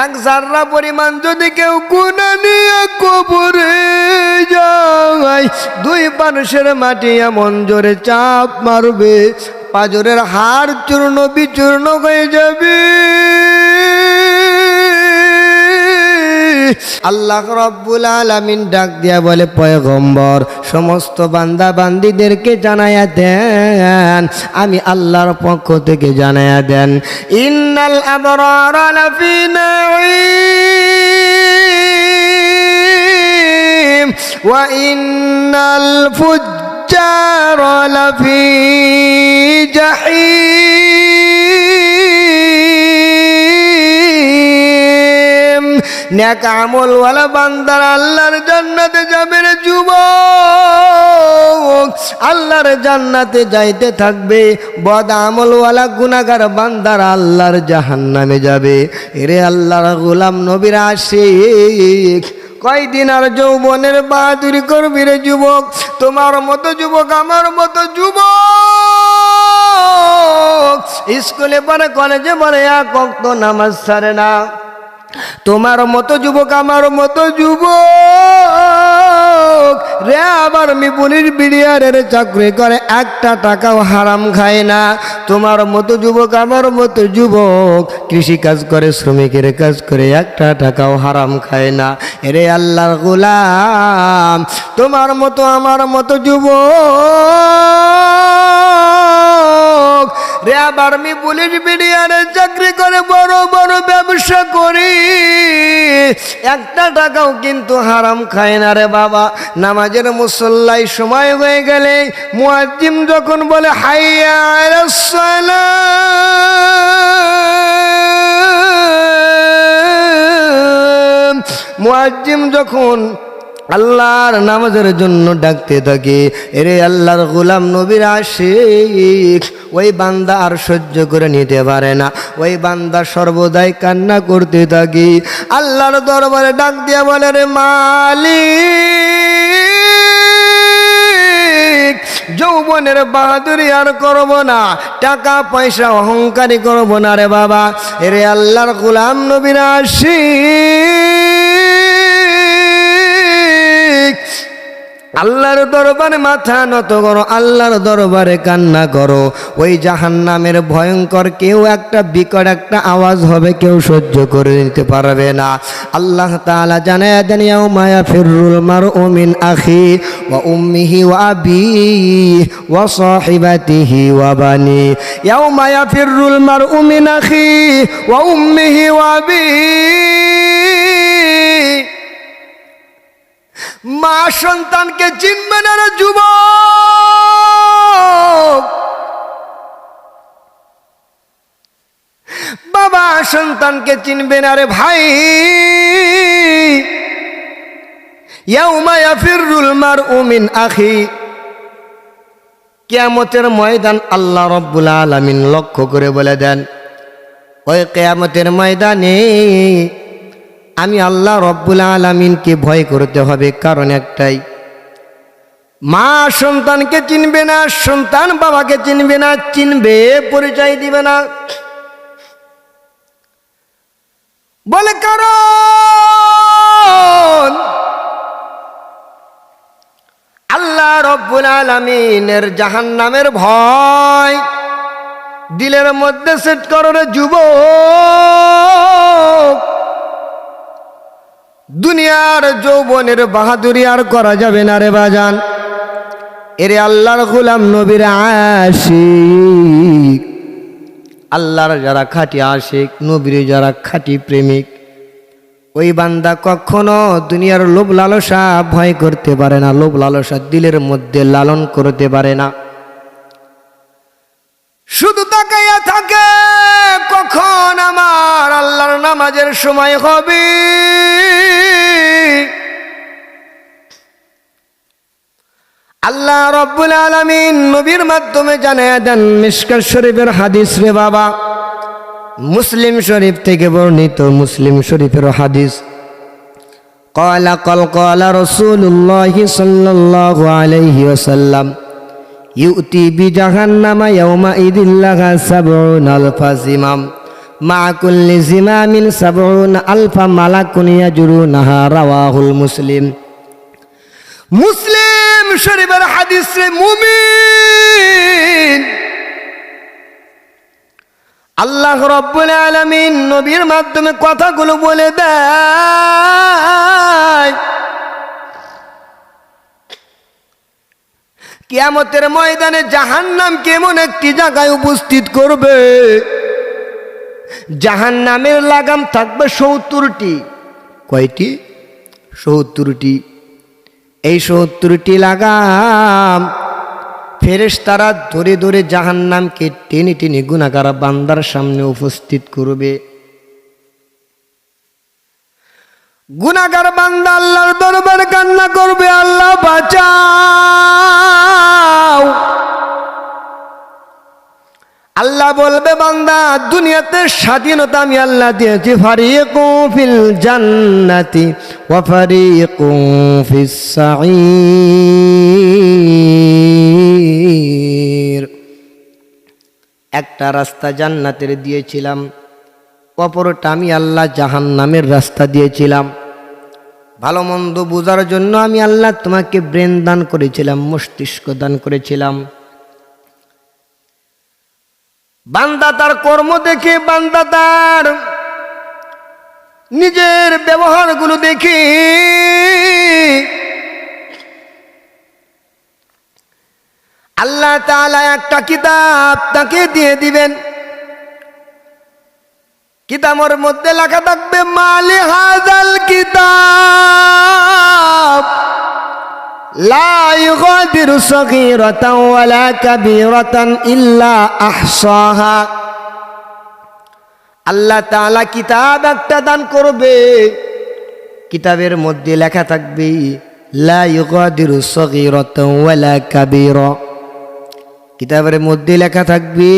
এক জাররা পরিমাণ যদি কেউ গুণা নিয়ে কবরে যায়, দুই মানুষের মাটি এমন জোরে চাপ মারবে পাজরের হাড় চূর্ণ বিচূর্ণ হয়ে যাবে। আল্লাহ রব্বুল আলামিন ডাক দিয়া বলে, পয়গম্বর, সমস্ত বান্দা বান্দিদেরকে জানায়া দেন, আমি আল্লাহর পক্ষ থেকে জানায়া দেন। ইন্নাল আবরার লাফি নাঈম, ওয়া ইন্নাল ফুজ্জার লাফি জাহিম। নেক আমলওয়ালা বান্দার আল্লাহর জান্নাতে আল্লাহর জান্নাতে যাইতে থাকবে। বদ আমলওয়ালা গুনাগার বান্দার আল্লাহর জাহান্নামে যাবে। এরে আল্লাহর গোলাম নবীর আশিক। কয়দিন আর যৌবনের বাহাদুরি করবি রে যুবক? তোমার মতো যুবক, আমার মতো যুবক। স্কুলে পরে, কলেজে পড়ে এক নামাজ ছাড়ে না। তোমার মতো যুবক, আমার মতো যুবক। রে আবার মি পুলিশ বিডিয়ারের চাকরি করে, একটা টাকাও হারাম খায় না। তোমার মতো যুবক, আমার মতো যুবক। কৃষি কাজ করে, শ্রমিকের কাজ করে, একটা টাকাও হারাম খায় না। এরে আল্লাহর গোলাম, তোমার মতো, আমার মতো যুবক। রে আবার আমি পুলিশ বিডিয়ারে চাকরি করে বড় বড় ব্যবসা করি। একটা টাকাও কিন্তু হারাম খায় না রে বাবা। নামাজের মুসল্লাই সময় হয়ে গেলে মুয়াজ্জিম যখন বলে, হাইয়া মুয়াজ্জিম যখন আল্লাহর নামাজের জন্য ডাকতে থাকে। এরে আল্লাহর গোলাম নবীর আশিক, ওই বান্দা আর সহ্য করে নিতে পারে না। ওই বান্দা সর্বদাই কান্না করতে থাকে। আল্লাহর দরবারে ডাক দিয়া বলে, রে মালিক, যৌবনের বাহাদুরি আর করব না, টাকা পয়সা অহংকারী করব না রে বাবা। এরে আল্লাহর গোলাম নবীর আশিক আল্লাহর দরবারে মাথা নত করো, আল্লাহর দরবারে কান্না করো। ওই জাহান নামের ভয়ঙ্কর কেউ একটা বিকট একটা আওয়াজ হবে, কেউ সহ্য করে নিতে পারবে না। আল্লাহ তালা জানায় দেন ইয়াও মায়া ফিরুল মার ওমিন আখি ওয়া উম্মিহি ওয়া আবি ওয়া সাহিবাতিহি ওয়া বানি। ইয়াও মায়া ফিরুল মার ওমিন আখি ওয়া উম্মিহি ওয়া আবি মা সন্তানকে চিনবে না রে যুবক। বাবা সন্তানকে চিনবে না রে ভাই। কিয়ামতের ময়দান আল্লাহ রব্বুল আলামিন লক্ষ্য করে বলে দেন, ওই কেয়ামতের ময়দানে আমি আল্লাহ রব্বুল আলমিনকে ভয় করতে হবে, কারণ একটাই। মা সন্তানকে চিনবে না, সন্তান বাবাকে চিনবে না, চিনবে, পরিচয় দিবে না। বলে, কারণ আল্লাহ রব্বুল আলমিনের জাহান নামের ভয়, দিলের মধ্যে সেট করো যুবক। দুনিয়ার যৌবনের বাহাদুরি আর করা যাবে না রে বাজান। এরে আল্লাহর গোলাম নবীর আশিক। আল্লাহর যারা খাঁটি আশিক, নবীর যারা খাঁটি প্রেমিক। ওই বান্দা কখনো দুনিয়ার লোভ লালসা ভয় করতে পারে না, লোভ লালসা দিলের মধ্যে লালন করতে পারে না। শুধু তাকাইয়া থাকে, কখন আমার আল্লাহর নামাজের সময় হবে? রব্বুল আলমিন নবীর মাধ্যমে জানায় দেন মিসকার শরীফের হাদিস রে বাবা মুসলিম শরীফ থেকে বর্ণিত মুসলিম শরীফের হাদিস قال قال قال رسول الله صلى الله عليه وسلم يؤتي بجهنم يومئذ لها سبعون ألف زمام মা কুল্লি জিমামিন সাবউন আলফা মালাকুন ইয়াজুরুনাহা রাওয়াহুল মুসলিম মুসলিম শরীফের হাদিসে মুমিন। আল্লাহ রব্বুল আলামিন নবীর মাধ্যমে কথাগুলো বলে দেয়। কিয়ামতের ময়দানে জাহান্নাম কেমন একটি জায়গায় উপস্থিত করবে? জাহান্নামের লাগাম থাকবে সত্তরটি। কয়টি? সত্তরটি। এই সত্তরটি লাগাম। ফেরেস তারা ধরে ধরে জাহান নামকে টেনে টেনে গুণাগারা বান্দার সামনে উপস্থিত করবে। গুনাগার বান্দা আল্লাহর দরবার কান্না করবে, আল্লাহ বাঁচাও। আল্লাহ বলবে, বান্দা, দুনিয়াতে স্বাধীনতা আমি আল্লাহ দিয়েছি। ফারিকু ফিল জান্নাতি ওয়া ফারিকু ফিস সাঈর একটা রাস্তা জান্নাতের দিয়েছিলাম, অপরটা আমি আল্লাহ জাহান্নামের রাস্তা দিয়েছিলাম। ভালো মন্দ বোঝার জন্য আমি আল্লাহ তোমাকে ব্রেন দান করেছিলাম, মস্তিষ্ক দান করেছিলাম। বান্দা তার কর্ম দেখে, বান্দা তার নিজের ব্যবহারগুলো দেখে। আল্লাহ তালা একটা কিতাব তাকে দিয়ে দিবেন। কিতাবের মধ্যে লেখা থাকবে, মালি হাজাল কিতাব, লা ইউগাদিরু সগীরাতান ওয়ালা কাবীরাতান ইল্লা আহসাহা আল্লাহ তাআলা কিতাব একটা দান করবে। কিতাবের মধ্যে লেখা থাকবে কিতাবের মধ্যে লেখা থাকবে,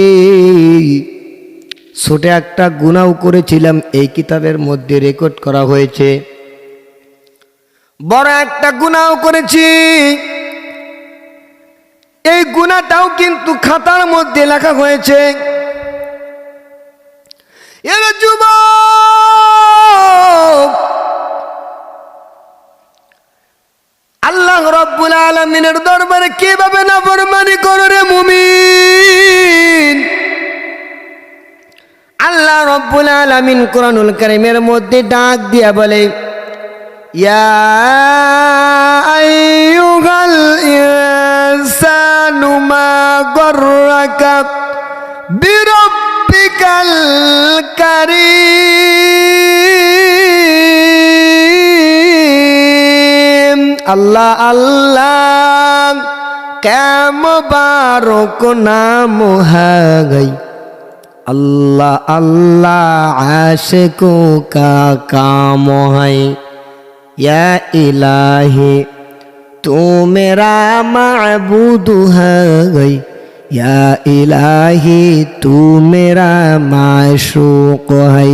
ছোট একটা গুনাও করেছিলাম, এই কিতাবের মধ্যে রেকর্ড করা হয়েছে। বড় একটা গুনাও করেছি এই গুনাটাও কিন্তু খাতার মধ্যে লেখা হয়েছে। এর যুব আল্লাহ রব্বুল আলমিনের দরবারে কীভাবে না বরমানি করো রে মুমিন? আল্লাহ রব্বুল আলামিন কোরআনুল কারীমের মধ্যে ডাক দিয়া বলে, ইয়া আইয়ুহাল ইনসানু ما غرك بربك الكريم الله الله كم بارك نام هاي আল্লাহ আল্লাহ আশেকো কা কাম হয় ইয়া ইলাহি تو میرا معبود ہے گئی یا الہی تو میرا معشوق ہے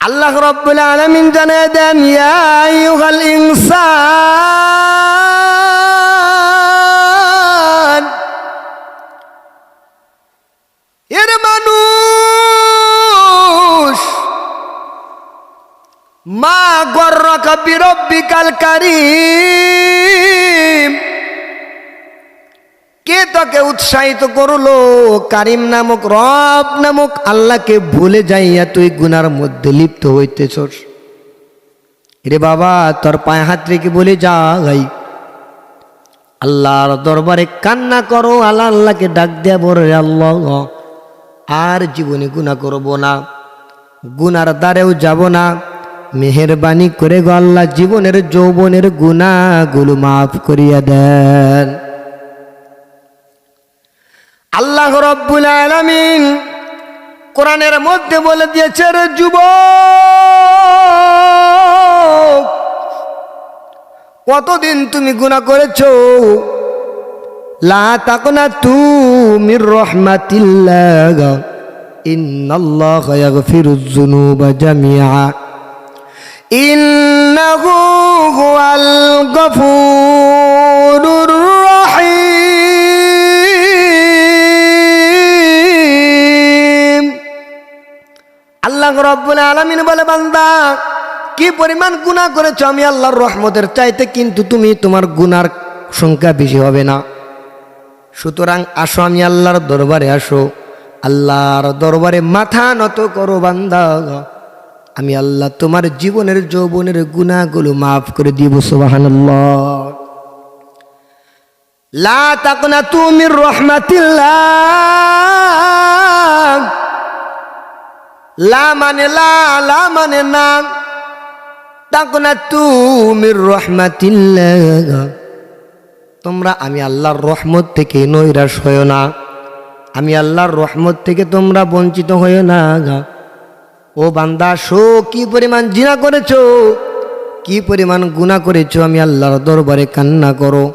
اللہ رب العالمین جنے دین یا ایوہ الانسان মা গর্রকা বিরব্বিকাল কারিম। কে তোকে উৎসাহিত করল? কারিম নামক রব নামক আল্লাহকে ভুলে যাইয়া তুই গুনার মধ্যে লিপ্ত হইতেছ রে বাবা, তোর পায়ে হাত রেখে বলে যা ভাই। আল্লাহর দরবারে কান্না করো, আল্লাহ আল্লাহকে ডাক দেয়া বলে, আল্লাহ, আর জীবনে গুণা করব না। গুনার দ্বারেও যাব না। মেহরবানি করে গো আল্লাহ জীবনের যৌবনের গুণাগুলো মাফ করিয়া দেন। আল্লাহ রব্বুল আলামিন কোরআনের মধ্যে বলে দিয়েছে, রে যুব কতদিন তুমি গুণা করেছ? লা তাকনা তুমি রহমাতিল্লাহ, ইন্নাল্লাহ ইয়াগফিরুজ যুনুবা জামিআ। ইন্নাহু হুয়াল গফুরুর আল্লাহ রব্বুল আলমিন বলে, বান্দা, কি পরিমাণ গুনাহ করেছ? আমি আল্লাহর রহমতের চাইতে কিন্তু তুমি তোমার গুনার সংখ্যা বেশি হবে না। সুতরাং আসো, আমি আল্লাহর দরবারে আসো। আল্লাহর দরবারে মাথা নত করো, বান্দা। আমি আল্লাহ তোমার জীবনের যৌবনের গুণাগুলো মাফ করে দিব, সুবহানাল্লাহ। লা তাকনা তুমি রহমাতিল্লাহ। লা মানে লা লা মানে না। তাকনা তুমি রহমাতিল্লাহ। তোমরা আমি আল্লাহর রহমত থেকে নৈরাশ হয়েও না। আমি আল্লাহর রহমত থেকে তোমরা বঞ্চিত হয়েও না। ও বান্দা, শো, কি পরিমাণ জিনা করেছ? কি পরিমাণ গুণা করেছ? আমি আল্লাহর দরবারে কান্না করো।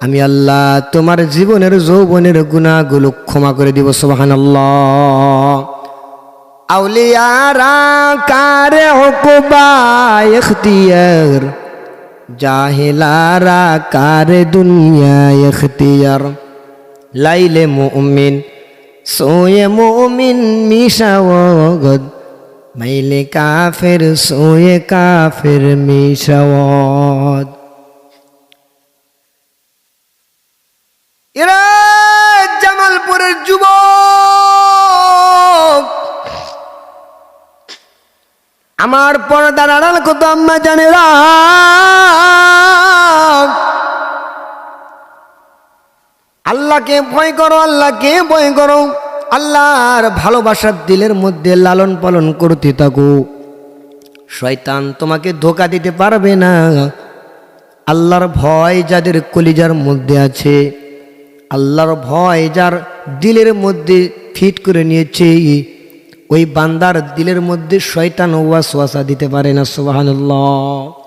আমি আল্লাহ তোমার জীবনের যৌবনের গুণাগুলো ক্ষমা করে দিব সোহান লাইলে মুমিন, সোয়ে মুমিন মিশাওগদ মাইলে কাফের সোয়ে কাফের মিশাওয়াদ এরা জামালপুরের যুবক আমার পর্দার আড়াল কত আম্মা জানে আল্লাহকে ভয় করো, আল্লাহকে ভয় করো। আল্লাহর ভালোবাসার দিলের মধ্যে লালন পালন করতে থাকো। শয়তান তোমাকে ধোকা দিতে পারবে না। আল্লাহর ভয় যাদের কলিজার মধ্যে আছে, আল্লাহর ভয় যার দিলের মধ্যে ফিট করে নিয়েছে, ওই বান্দার দিলের মধ্যে শয়তান ওয়াসওয়াসা দিতে পারে না, সুবহানাল্লাহ।